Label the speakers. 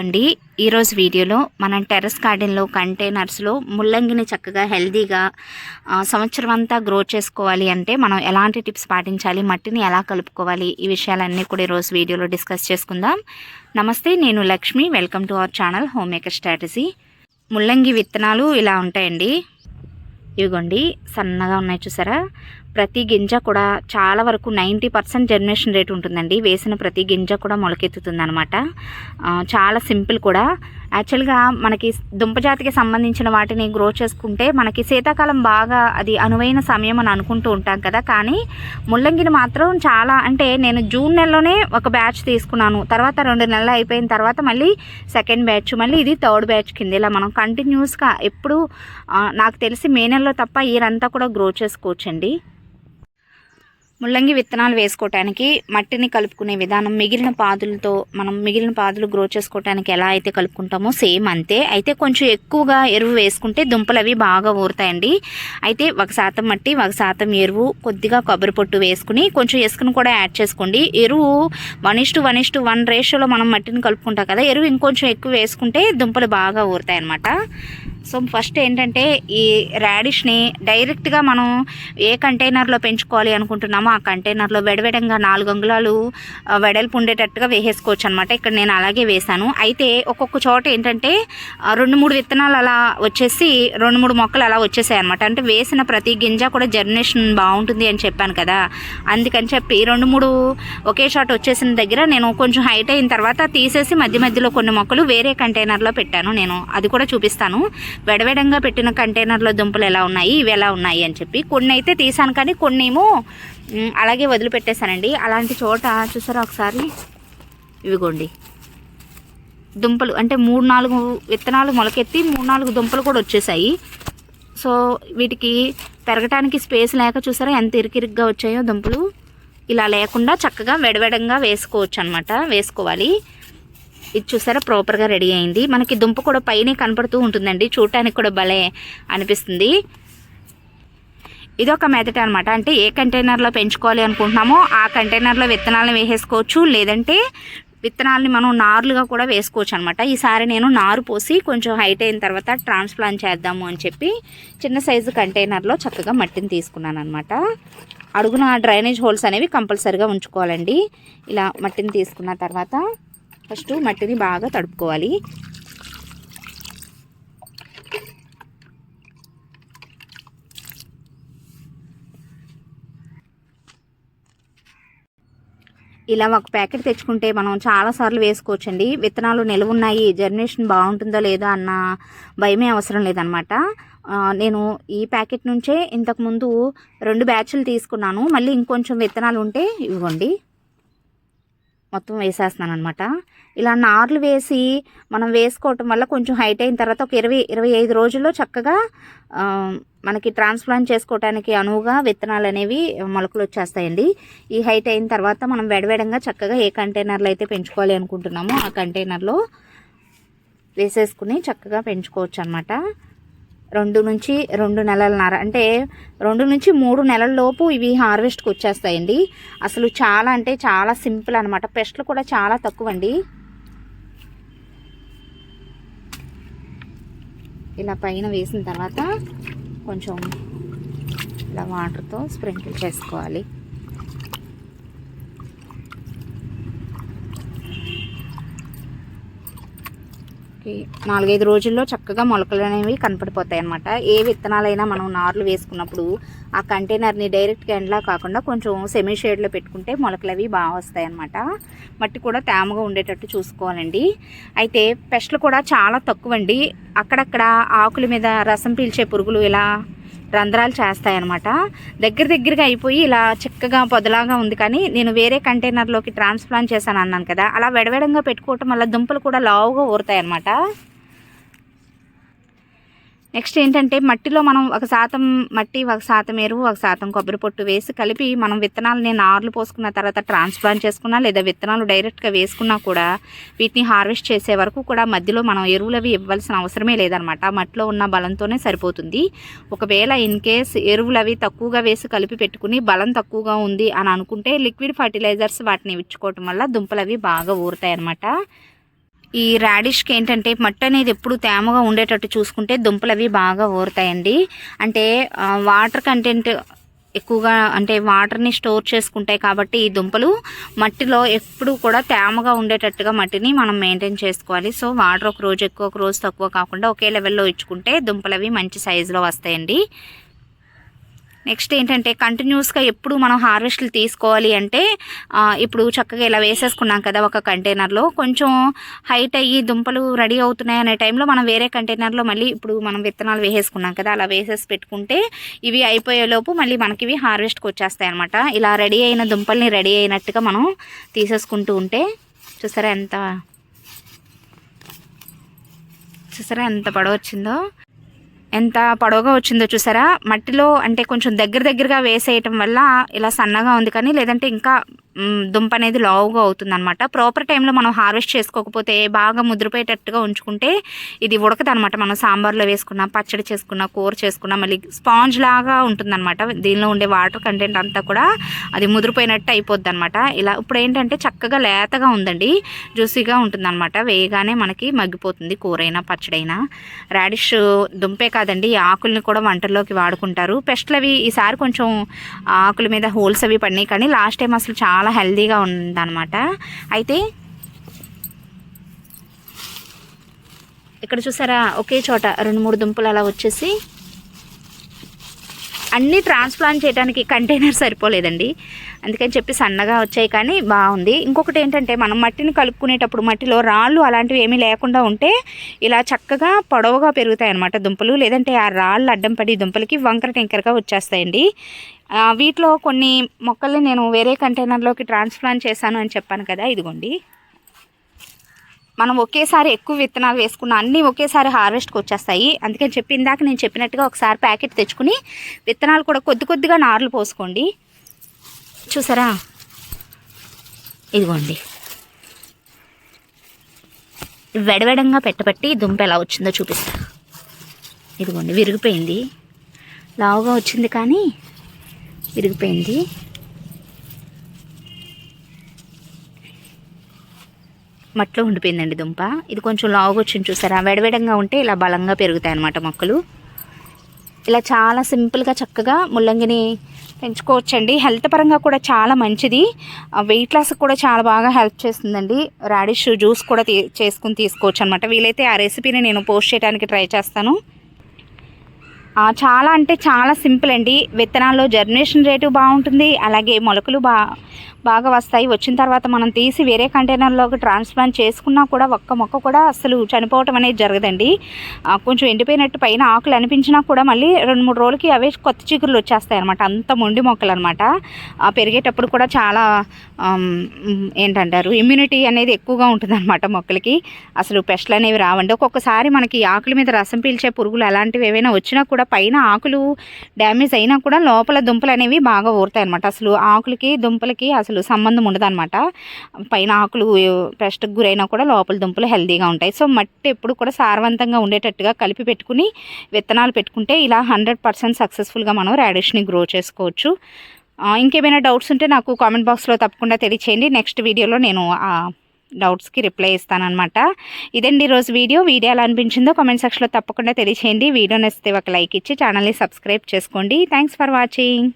Speaker 1: అండి. ఈరోజు వీడియోలో మనం టెర్రస్ గార్డెన్లో కంటైనర్స్లో ముల్లంగిని చక్కగా హెల్దీగా సంవత్సరం అంతా గ్రో చేసుకోవాలి అంటే మనం ఎలాంటి టిప్స్ పాటించాలి మట్టిని ఎలా కలుపుకోవాలి ఈ విషయాలన్నీ కూడా ఈరోజు వీడియోలో డిస్కస్ చేసుకుందాం. నమస్తే నేను Lakshmi. Welcome to our channel home maker strategy. ముల్లంగి విత్తనాలు ఇలా ఉంటాయండి. ఇవిగోండి సన్నగా ఉన్నాయి చూసారా? ప్రతి గింజ కూడా చాలా వరకు నైంటీ పర్సెంట్ జర్మినేషన్ రేట్ ఉంటుందండి. వేసిన ప్రతి గింజ కూడా మొలకెత్తుతుంది అనమాట చాలా సింపుల్ కూడా. యాక్చువల్గా మనకి దుంపజాతికి సంబంధించిన వాటిని గ్రో చేసుకుంటే మనకి శీతాకాలం బాగా అది అనువైన సమయం అని అనుకుంటూ ఉంటాం కదా. కానీ ముల్లంగిని మాత్రం చాలా అంటే నేను జూన్ నెలలోనే ఒక బ్యాచ్ తీసుకున్నాను. తర్వాత రెండు నెలలు అయిపోయిన తర్వాత మళ్ళీ సెకండ్ బ్యాచ్ మళ్ళీ ఇది థర్డ్ బ్యాచ్ కింద ఇలా మనం కంటిన్యూస్గా ఎప్పుడు నాకు తెలిసి మే నెలలో తప్ప ఇయరంతా కూడా గ్రో చేసుకోవచ్చండి. ముల్లంగి విత్తనాలు వేసుకోవటానికి మట్టిని కలుపుకునే విధానం మిగిలిన పాదులతో మనం మిగిలిన పాదులు గ్రో చేసుకోవటానికి ఎలా అయితే కలుపుకుంటామో సేమ్ అంతే. అయితే కొంచెం ఎక్కువగా ఎరువు వేసుకుంటే దుంపలు అవి బాగా ఊరుతాయండి. అయితే ఒక శాతం మట్టి ఒక శాతం ఎరువు కొద్దిగా కొబ్బరి పొట్టు వేసుకుని కొంచెం ఇసుకను కూడా యాడ్ చేసుకోండి. ఎరువు one is to one is to one రేషియోలో మనం మట్టిని కలుపుకుంటాం కదా ఎరువు ఇంకొంచెం ఎక్కువ వేసుకుంటే దుంపలు బాగా ఊరుతాయి అన్నమాట సో ఫస్ట్ ఏంటంటే ఈ రాడిష్ని డైరెక్ట్గా మనం ఏ కంటైనర్లో పెంచుకోవాలి అనుకుంటున్నామో ఆ కంటైనర్లో వెడవెడంగా నాలుగు అంగుళాలు వెడల్పు ఉండేటట్టుగా వేసేసుకోవచ్చు అనమాట ఇక్కడ నేను అలాగే వేశాను. అయితే ఒక్కొక్క చోట ఏంటంటే రెండు మూడు విత్తనాలు అలా వచ్చేసి రెండు మూడు మొక్కలు అలా వచ్చేసాయి అనమాట అంటే వేసిన ప్రతి గింజ కూడా జర్నేషన్ బాగుంటుంది అని చెప్పాను కదా. అందుకని చెప్పి రెండు మూడు ఒకే షాట్ వచ్చేసిన దగ్గర నేను కొంచెం హైట్ అయిన తర్వాత తీసేసి మధ్య మధ్యలో కొన్ని మొక్కలు వేరే కంటైనర్లో పెట్టాను నేను. అది కూడా చూపిస్తాను. వెడవెడంగా పెట్టిన కంటైనర్లో దుంపలు ఎలా ఉన్నాయి? ఇవి ఎలా ఉన్నాయి? అని చెప్పి కొన్ని అయితే తీసాను కానీ కొన్ని ఏమో అలాగే వదిలిపెట్టేశానండి. అలాంటి చోట చూసారా ఒకసారి? ఇవిగోండి. దుంపలు అంటే మూడు నాలుగు విత్తనాలు మొలకెత్తి మూడు నాలుగు దుంపలు కూడా వచ్చేసాయి. సో వీటికి పెరగటానికి స్పేస్ లేక చూసారా ఎంత ఇరికిరిగ్గా వచ్చాయో దుంపలు? ఇలా లేకుండా చక్కగా వెడవెడంగా వేసుకోవచ్చు అనమాట వేసుకోవాలి. ఇది చూసారా? ప్రాపర్గా రెడీ అయింది. మనకి దుంప కూడా పైనే కనపడుతూ ఉంటుందండి. చూడటానికి కూడా భలే అనిపిస్తుంది. ఇది ఒక మెథడ్ అనమాట అంటే ఏ కంటైనర్లో పెంచుకోవాలి అనుకుంటున్నామో ఆ కంటైనర్లో విత్తనాలను వేసేసుకోవచ్చు. లేదంటే విత్తనాలని మనం నారులుగా కూడా వేసుకోవచ్చు అనమాట ఈసారి నేను నారు పోసి కొంచెం హైట్ అయిన తర్వాత ట్రాన్స్ప్లాంట్ చేద్దాము అని చెప్పి చిన్న సైజు కంటైనర్లో చక్కగా మట్టిని తీసుకున్నాను అనమాట అడుగున డ్రైనేజ్ హోల్స్ అనేవి కంపల్సరిగా ఉంచుకోవాలండి. ఇలా మట్టిని తీసుకున్న తర్వాత ఫస్ట్ మట్టిని బాగా తడుపుకోవాలి. ఇలా ఒక ప్యాకెట్ తెచ్చుకుంటే మనం చాలాసార్లు వేసుకోవచ్చండి. విత్తనాలు నిల్వ ఉన్నాయి జర్మినేషన్ బాగుంటుందో లేదో అన్న భయమే అవసరం లేదనమాట నేను ఈ ప్యాకెట్ నుంచే ఇంతకుముందు రెండు బ్యాచ్లు తీసుకున్నాను. మళ్ళీ ఇంకొంచెం విత్తనాలు ఉంటే ఇవ్వండి. మొత్తం వేసేస్తున్నాను అనమాట ఇలా నార్లు వేసి మనం వేసుకోవటం వల్ల కొంచెం హైట్ అయిన తర్వాత ఒక ఇరవై ఇరవై ఐదు రోజుల్లో చక్కగా మనకి ట్రాన్స్ప్లాంట్ చేసుకోవడానికి అనువుగా విత్తనాలు అనేవి మొలకలు వచ్చేస్తాయండి. ఈ హైట్ అయిన తర్వాత మనం వెడవెడంగా చక్కగా ఏ కంటైనర్లో అయితే పెంచుకోవాలి అనుకుంటున్నామో ఆ కంటైనర్లో వేసేసుకుని చక్కగా పెంచుకోవచ్చు అనమాట రెండు నుంచి రెండు నెలలన్నర. అంటే రెండు నుంచి మూడు నెలల లోపు ఇవి హార్వెస్ట్కి వచ్చేస్తాయండి. అసలు చాలా అంటే చాలా సింపుల్ అనమాట పెస్ట్లు కూడా చాలా తక్కువ అండి ఇలా పైన వేసిన తర్వాత కొంచెం ఇలా వాటర్తో స్ప్రింకిల్ చేసుకోవాలి. నాలుగైదు రోజుల్లో చక్కగా మొలకలు అనేవి కనపడిపోతాయి అనమాట ఏ విత్తనాలైనా మనం నార్లు వేసుకున్నప్పుడు ఆ కంటైనర్ని డైరెక్ట్గా ఎండలా కాకుండా కొంచెం సెమీ షేడ్లో పెట్టుకుంటే మొలకలు అవి బాగా వస్తాయి అనమాట మట్టి కూడా తేమగా ఉండేటట్టు చూసుకోవాలండి. అయితే పెస్ట్లు కూడా చాలా తక్కువ అండి అక్కడక్కడ ఆకుల మీద రసం పీల్చే పురుగులు ఇలా రంధ్రాలు చేస్తాయన్నమాట. దగ్గర దగ్గరగా అయిపోయి ఇలా చక్కగా పొదలాగా ఉంది కానీ నేను వేరే కంటైనర్లోకి ట్రాన్స్ప్లాంట్ చేశాను అన్నాను కదా అలా వెడవెడంగా పెట్టుకోవటం వల్ల దుంపలు కూడా లావుగా ఊరుతాయి అన్నమాట నెక్స్ట్ ఏంటంటే మట్టిలో మనం ఒక శాతం మట్టి ఒక శాతం ఎరువు ఒక శాతం కొబ్బరి పొట్టు వేసి కలిపి మనం విత్తనాలని నార్లు పోసుకున్న తర్వాత ట్రాన్స్ప్లాంట్ చేసుకున్నా లేదా విత్తనాలు డైరెక్ట్గా వేసుకున్నా కూడా వీటిని హార్వెస్ట్ చేసే వరకు కూడా మధ్యలో మనం ఎరువులు ఇవ్వాల్సిన అవసరమే లేదనమాట మట్టిలో ఉన్న బలంతోనే సరిపోతుంది. ఒకవేళ ఇన్ కేస్ ఎరువులు తక్కువగా వేసి కలిపి పెట్టుకుని బలం తక్కువగా ఉంది అని అనుకుంటే లిక్విడ్ ఫర్టిలైజర్స్ వాటిని ఇచ్చుకోవటం వల్ల దుంపలు అవి బాగా ఊరుతాయి అనమాట ఈ రాడిష్కి ఏంటంటే మట్టి అనేది ఎప్పుడు తేమగా ఉండేటట్టు చూసుకుంటే దుంపలు అవి బాగా ఊరుతాయండి. అంటే వాటర్ కంటెంట్ ఎక్కువగా అంటే వాటర్ని స్టోర్ చేసుకుంటాయి కాబట్టి ఈ దుంపలు మట్టిలో ఎప్పుడు కూడా తేమగా ఉండేటట్టుగా మట్టిని మనం మెయింటైన్ చేసుకోవాలి. సో వాటర్ ఒక రోజు ఎక్కువ ఒక రోజు తక్కువ కాకుండా ఒకే లెవెల్లో ఇచ్చుకుంటే దుంపలు అవి మంచి సైజులో వస్తాయండి. నెక్స్ట్ ఏంటంటే కంటిన్యూస్గా ఎప్పుడు మనం హార్వెస్ట్లు తీసుకోవాలి అంటే ఇప్పుడు చక్కగా ఇలా వేసేసుకున్నాం కదా ఒక కంటైనర్లో. కొంచెం హైట్ అయ్యి దుంపలు రెడీ అవుతున్నాయి అనే టైంలో మనం వేరే కంటైనర్లో మళ్ళీ ఇప్పుడు మనం విత్తనాలు వేసేసుకున్నాం కదా అలా వేసేసి పెట్టుకుంటే ఇవి అయిపోయేలోపు మళ్ళీ మనకి ఇవి హార్వెస్ట్కి వచ్చేస్తాయి అనమాట ఇలా రెడీ అయిన దుంపల్ని రెడీ అయినట్టుగా మనం తీసేసుకుంటూ ఉంటే చూసారా ఎంత చూసారా ఎంత పడవచ్చిందో? వచ్చిందో ఎంత పొడవుగా వచ్చిందో చూసారా? మట్టిలో అంటే కొంచెం దగ్గర దగ్గరగా వేసేయటం వల్ల ఇలా సన్నగా ఉంది కానీ లేదంటే ఇంకా దుంప అనేది లావుగా అవుతుంది అనమాట ప్రాపర్ టైంలో మనం హార్వెస్ట్ చేసుకోకపోతే బాగా ముద్రపోయేటట్టుగా ఉంచుకుంటే ఇది ఉడకదు అనమాట మనం సాంబార్లో వేసుకున్నా పచ్చడి చేసుకున్నా కూర చేసుకున్నా మళ్ళీ స్పాంజ్ లాగా ఉంటుందన్నమాట. దీనిలో ఉండే వాటర్ కంటెంట్ అంతా కూడా అది ముదిరిపోయినట్టు అయిపోద్ది అనమాట ఇలా ఇప్పుడు ఏంటంటే చక్కగా లేతగా ఉందండి. జ్యూసీగా ఉంటుందన్నమాట. వేయగానే మనకి మగ్గిపోతుంది కూరైనా పచ్చడైనా. రాడిష్ దుంపే కాదండి ఈ ఆకుల్ని కూడా వంటల్లోకి వాడుకుంటారు. పెస్ట్లు అవి ఈసారి కొంచెం ఆకుల మీద హోల్స్ అవి పడినాయి కానీ లాస్ట్ టైం అసలు చాలా చాలా హెల్దీగా ఉందన్నమాట. అయితే ఇక్కడ చూసారా ఒకే చోట రెండు మూడు దుంపలు అలా వచ్చేసి అన్నీ ట్రాన్స్ప్లాంట్ చేయడానికి కంటైనర్ సరిపోలేదండి. అందుకని చెప్పి సన్నగా వచ్చాయి కానీ బాగుంది. ఇంకొకటి ఏంటంటే మనం మట్టిని కలుపుకునేటప్పుడు మట్టిలో రాళ్ళు అలాంటివి ఏమీ లేకుండా ఉంటే ఇలా చక్కగా పొడవుగా పెరుగుతాయి అన్నమాట దుంపలు. లేదంటే ఆ రాళ్ళు అడ్డం పడి దుంపలకి వంకర టెంకరగా వచ్చేస్తాయండి. వీటిలో కొన్ని మొక్కల్ని నేను వేరే కంటైనర్లోకి ట్రాన్స్ప్లాంట్ చేశాను అని చెప్పాను కదా ఇదిగోండి. మనం ఒకేసారి ఎక్కువ విత్తనాలు వేసుకున్న అన్నీ ఒకేసారి హార్వెస్ట్కి వచ్చేస్తాయి. అందుకని చెప్పి ఇందాక నేను చెప్పినట్టుగా ఒకసారి ప్యాకెట్ తెచ్చుకుని విత్తనాలు కూడా కొద్ది కొద్దిగా నార్లు పోసుకోండి. చూసారా? ఇదిగోండి. వెడవెడంగా పెట్టబట్టి దుంప ఎలా వచ్చిందో చూపిస్తా. ఇదిగోండి విరిగిపోయింది. లావుగా వచ్చింది కానీ విరిగిపోయింది. మట్లో ఉండిపోయిందండి దుంప. ఇది కొంచెం లావుగా వచ్చింది చూసారా? వెడవెడంగా ఉంటే ఇలా బలంగా పెరుగుతాయి అన్నమాట మొక్కలు. ఇలా చాలా సింపుల్గా చక్కగా ముల్లంగిని పెంచుకోవచ్చండి. హెల్త్ పరంగా కూడా చాలా మంచిది. వెయిట్ లాస్ కూడా చాలా బాగా హెల్ప్ చేస్తుందండి. రాడిష్ జ్యూస్ కూడా తీ చేసుకుని తీసుకోవచ్చు అనమాట వీలైతే ఆ రెసిపీని నేను పోస్ట్ చేయడానికి ట్రై చేస్తాను. చాలా అంటే చాలా సింపుల్ అండి. విత్తనాల్లో జర్మినేషన్ రేటు బాగుంటుంది. అలాగే మొలకలు బా బాగా వస్తాయి. వచ్చిన తర్వాత మనం తీసి వేరే కంటైనర్లోకి ట్రాన్స్ప్లాంట్ చేసుకున్నా కూడా ఒక్క మొక్క కూడా అసలు చనిపోవటం అనేది జరగదండి. కొంచెం ఎండిపోయినట్టు పైన ఆకులు అనిపించినా కూడా మళ్ళీ రెండు మూడు రోజులకి అవే కొత్త చిగురులు వచ్చేస్తాయి అనమాట అంత మొండి మొక్కలు అనమాట పెరిగేటప్పుడు కూడా చాలా ఏంటంటారు ఇమ్యూనిటీ అనేది ఎక్కువగా ఉంటుందన్నమాట మొక్కలకి. అసలు పెస్ట్లు అనేవి రావండి. ఒక్కొక్కసారి మనకి ఆకుల మీద రసం పీల్చే పురుగులు అలాంటివి ఏవైనా వచ్చినా కూడా పైన ఆకులు డ్యామేజ్ అయినా కూడా లోపల దుంపలు అనేవి బాగా ఊరుతాయి అనమాట అసలు ఆకులకి దుంపలకి అసలు అసలు సంబంధం ఉండదు అనమాట పైన ఆకులు పెస్ట్కి గురైనా కూడా లోపల దుంపలు హెల్దీగా ఉంటాయి. సో మట్టి ఎప్పుడు కూడా సారవంతంగా ఉండేటట్టుగా కలిపి పెట్టుకుని విత్తనాలు పెట్టుకుంటే ఇలా హండ్రెడ్ పర్సెంట్ సక్సెస్ఫుల్గా మనం రాడిష్ని గ్రో చేసుకోవచ్చు. ఇంకేమైనా డౌట్స్ ఉంటే నాకు కామెంట్ బాక్స్లో తప్పకుండా తెలియచేయండి. నెక్స్ట్ వీడియోలో నేను ఆ డౌట్స్కి రిప్లై ఇస్తానమాట ఇదండి ఈరోజు వీడియో. వీడియో ఎలా అనిపించిందో కామెంట్ సెక్షన్లో తప్పకుండా తెలియచేయండి. వీడియో నచ్చితే ఒక లైక్ ఇచ్చి ఛానల్ని సబ్స్క్రైబ్ చేసుకోండి. Thanks for watching.